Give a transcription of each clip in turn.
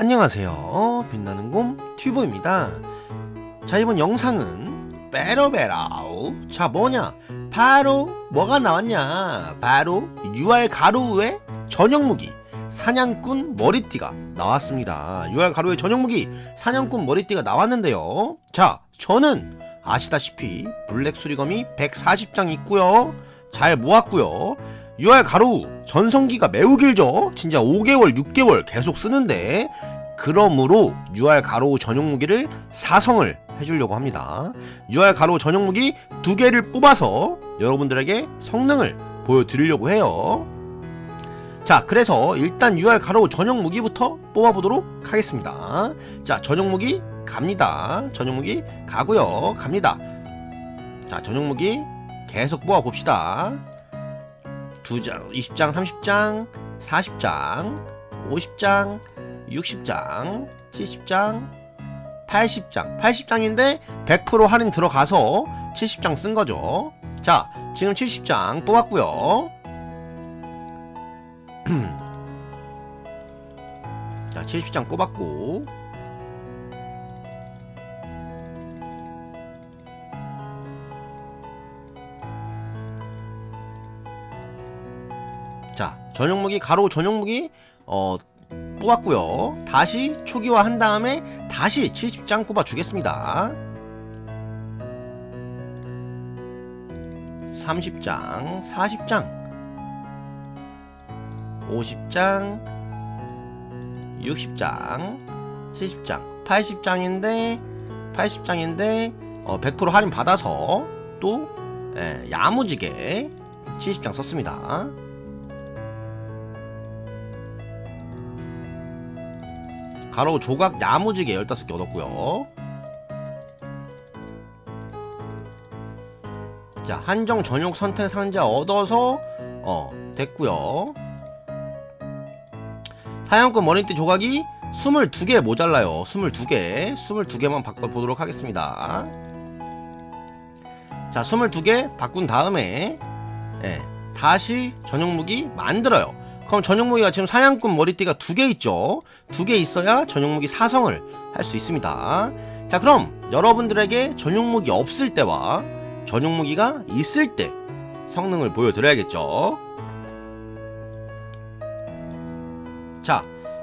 안녕하세요. 빛나는 곰 튜브입니다. 자, 이번 영상은 베러베라우. 자, 뭐냐? 바로 뭐가 나왔냐? 바로 UR 가루의 전용 무기 사냥꾼 머리띠가 나왔습니다. UR 가루의 전용 무기 사냥꾼 머리띠가 나왔는데요. 자, 저는 아시다시피 블랙 수리검이 140장 있고요. 잘 모았고요. UR 가루 전성기가 매우 길죠. 진짜 5개월, 6개월 계속 쓰는데 그러므로 UR 가로 전용 무기를 사성을 해주려고 합니다. UR 가로 전용 무기 두 개를 뽑아서 여러분들에게 성능을 보여드리려고 해요. 자, 그래서 일단 UR 가로 전용 무기부터 뽑아보도록 하겠습니다. 자, 전용 무기 갑니다. 전용 무기 가고요. 갑니다. 자, 전용 무기 계속 뽑아 봅시다. 두 장, 20장, 30장, 40장, 50장, 60장, 70장, 80장. 80장인데 100% 할인 들어가서 70장 쓴 거죠. 자, 지금 70장 뽑았고요. 자, 70장 뽑았고. 전용 무기 가로 전용 무기 어 뽑았고요. 다시 초기화 한 다음에 다시 70장 뽑아 주겠습니다. 30장, 40장, 50장, 60장, 70장, 80장인데 80장인데 어, 100% 할인 받아서 또 예, 야무지게 70장 썼습니다. 가로 조각 야무지게 15개 얻었고요. 자 한정 전용 선택 상자 얻어서 어 됐고요. 사냥꾼 머리띠 조각이 22개 모자라요. 22개. 22개만 바꿔보도록 하겠습니다. 자 22개 바꾼 다음에 예, 다시 전용 무기 만들어요 그럼 전용 무기가 지금 사냥꾼 머리띠가 두 개 있죠. 두 개 있어야 전용 무기 사성을 할 수 있습니다. 자, 그럼 여러분들에게 전용 무기 없을 때와 전용 무기가 있을 때 성능을 보여드려야겠죠. 자,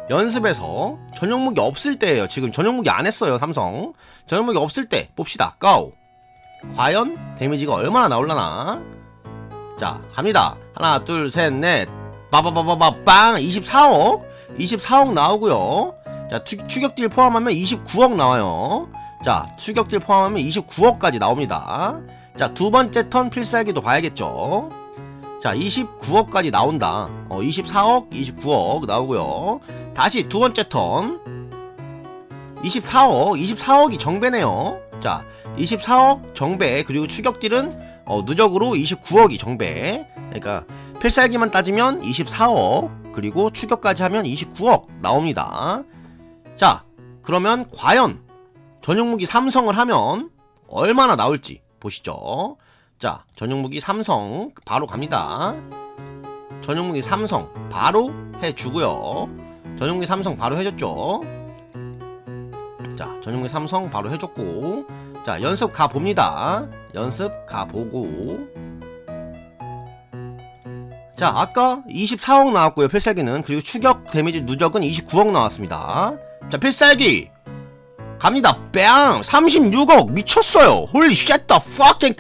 연습에서 전용 무기 없을 때예요. 지금 전용 무기 안 했어요, 삼성. 전용 무기 없을 때 봅시다. 고! 과연 데미지가 얼마나 나올라나? 자, 갑니다. 하나, 둘, 셋, 넷. 빠바바바바 빵 24억? 24억 나오고요. 자 추, 추격딜 포함하면 29억 나와요. 자 추격딜 포함하면 29억까지 나옵니다. 자 두번째 턴 필살기도 봐야겠죠? 자 29억까지 나온다. 어 24억 29억 나오고요. 다시 두번째 턴. 24억 24억이 정배네요. 자 24억 정배 그리고 추격딜은 어, 누적으로 29억이 정배. 그러니까 필살기만 따지면 24억 그리고 추격까지 하면 29억 나옵니다. 자 그러면 과연 전용 무기 삼성을 하면 얼마나 나올지 보시죠. 자 전용 무기 삼성 바로 갑니다. 전용 무기 삼성 바로 해주고요. 전용 무기 삼성 바로 해줬죠. 자 전용 무기 삼성 바로 해줬고 자 연습 가 봅니다. 연습 가 보고 자 아까 24억 나왔고요 필살기는. 그리고 추격 데미지 누적은 29억 나왔습니다. 자 필살기. 갑니다. 뺨! 36억! 미쳤어요. 홀리 쉣더 fucking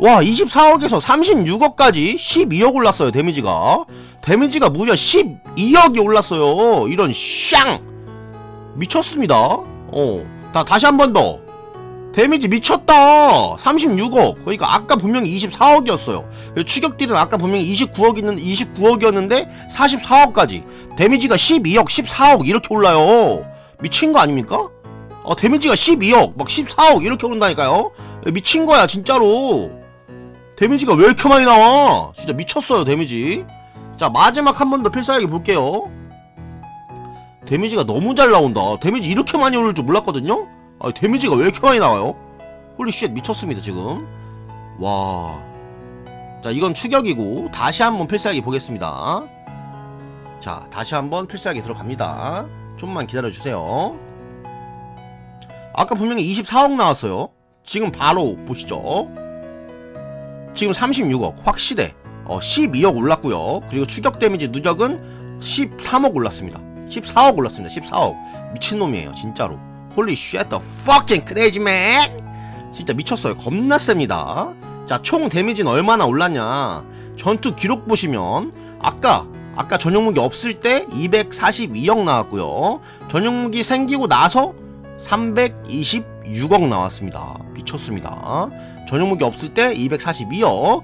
와 24억에서 36억까지 12억 올랐어요 데미지가. 데미지가 무려 12억이 올랐어요. 이런 샹! 미쳤습니다. 어. 다, 다시 한 번 더 데미지 미쳤다. 36억. 그러니까 아까 분명히 24억이었어요. 추격딜은 아까 분명히 29억 있는 29억이었는데 44억까지. 데미지가 12억 14억 이렇게 올라요. 미친 거 아닙니까? 어 데미지가 12억 막 14억 이렇게 오른다니까요. 미친 거야 진짜로. 데미지가 왜 이렇게 많이 나와? 진짜 미쳤어요 데미지. 자 마지막 한 번 더 필살기 볼게요. 데미지가 너무 잘 나온다. 데미지 이렇게 많이 오를 줄 몰랐거든요 아, 데미지가 왜 이렇게 많이 나와요? 홀리쉣 미쳤습니다 지금. 와. 자 이건 추격이고 다시 한번 필살기 보겠습니다. 자 다시 한번 필살기 들어갑니다. 좀만 기다려주세요. 아까 분명히 24억 나왔어요. 지금 바로 보시죠. 지금 36억 확실해. 어, 12억 올랐고요. 그리고 추격 데미지 누적은 13억 올랐습니다. 14억 올랐습니다. 14억. 미친놈이에요 진짜로 홀리 the fucking crazy man. 진짜 미쳤어요. 겁나 셉니다. 자 총 데미지는 얼마나 올랐냐? 전투 기록 보시면 아까 아까 전용 무기 없을 때 242억 나왔고요. 전용 무기 생기고 나서 326억 나왔습니다. 미쳤습니다. 전용 무기 없을 때 242억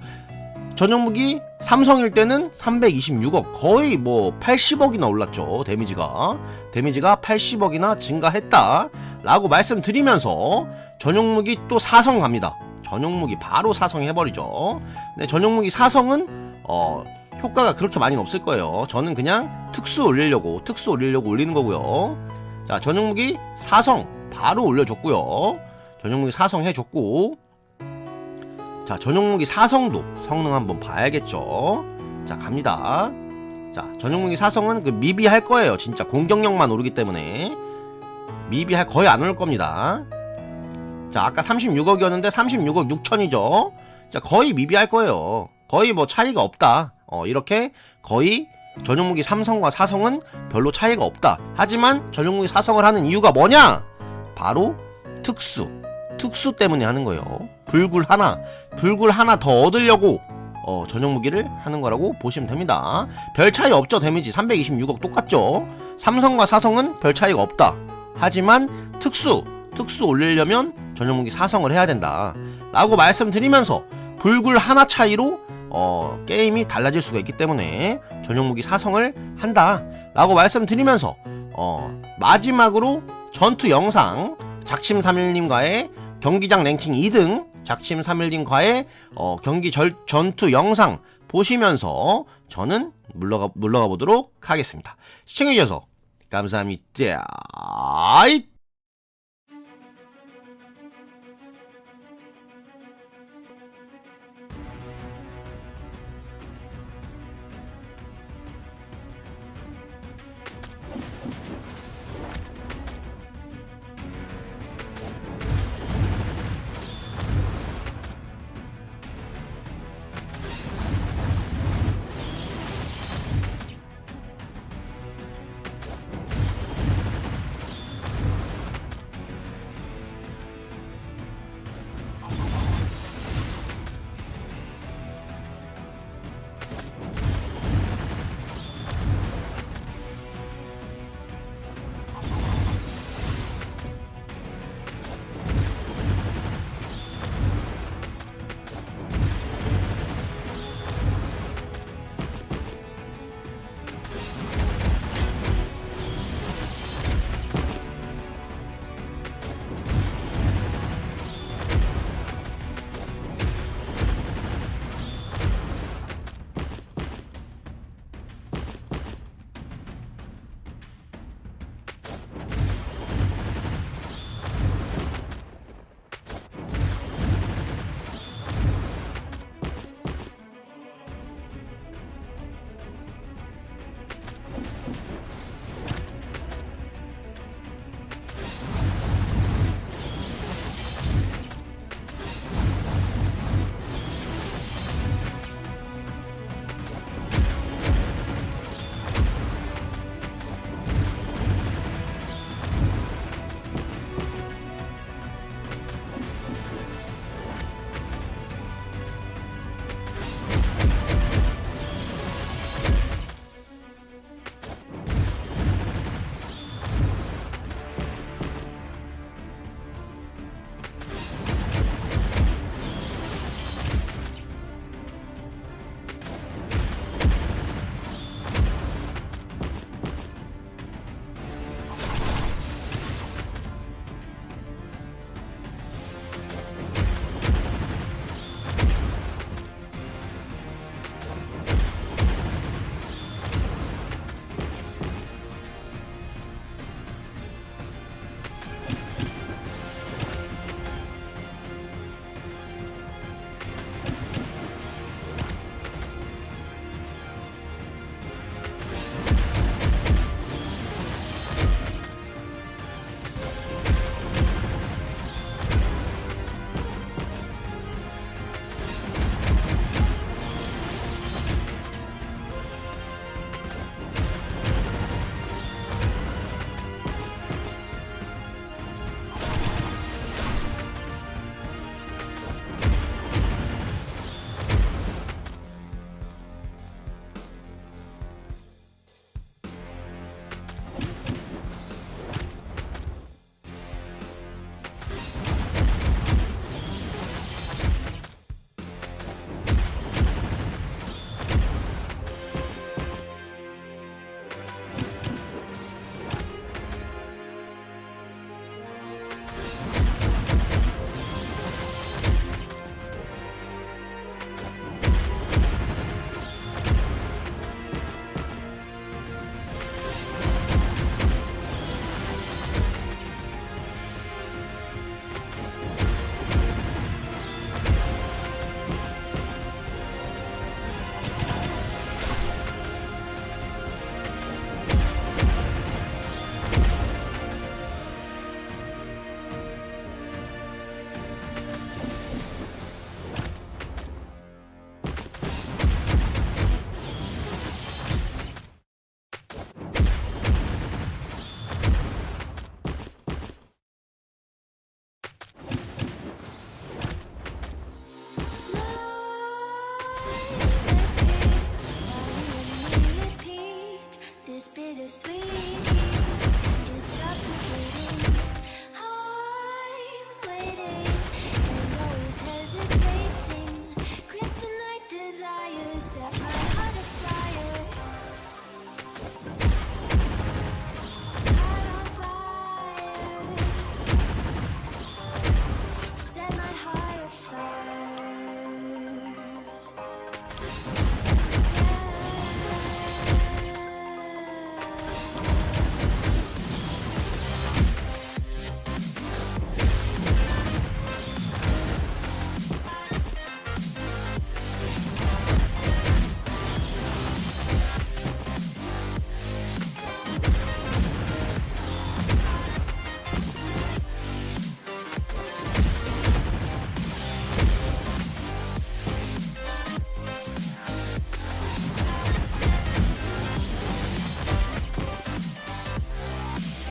전용 무기 삼성일 때는 326억 거의 뭐 80억이나 올랐죠 데미지가. 데미지가 80억이나 증가했다. 라고 말씀드리면서 전용 무기 또 사성 갑니다. 전용 무기 바로 사성 해버리죠. 근데 전용 무기 사성은 어 효과가 그렇게 많이는 없을 거예요. 저는 그냥 특수 올리려고 특수 올리려고 올리는 거고요. 자 전용 무기 사성 바로 올려줬고요. 전용 무기 사성 해줬고 자 전용 무기 사성도 성능 한번 봐야겠죠? 자 갑니다. 자 전용 무기 사성은 그 미비할 거예요. 진짜 공격력만 오르기 때문에. 미비할 거의 안 올 겁니다. 자 아까 36억이었는데 36억 6천이죠? 자 거의 미비할 거예요. 거의 뭐 차이가 없다. 어 이렇게 거의 전용 무기 삼성과 사성은 별로 차이가 없다. 하지만 전용 무기 사성을 하는 이유가 뭐냐? 바로 특수. 특수 때문에 하는 거예요. 불굴 하나 불굴 하나 더 얻으려고 어, 전용 무기를 하는 거라고 보시면 됩니다. 별 차이 없죠, 데미지. 326억 똑같죠? 삼성과 사성은 별 차이가 없다. 하지만 특수, 특수 올리려면 전용 무기 사성을 해야 된다. 라고 말씀드리면서 불굴 하나 차이로 어, 게임이 달라질 수가 있기 때문에 전용 무기 사성을 한다. 라고 말씀드리면서 어, 마지막으로 전투 영상 작심3일님과의 경기장 랭킹 2등 작심3일님과의 어, 경기 절, 전투 영상 보시면서 저는 물러가, 물러가 보도록 하겠습니다. 시청해주셔서 감사합니다.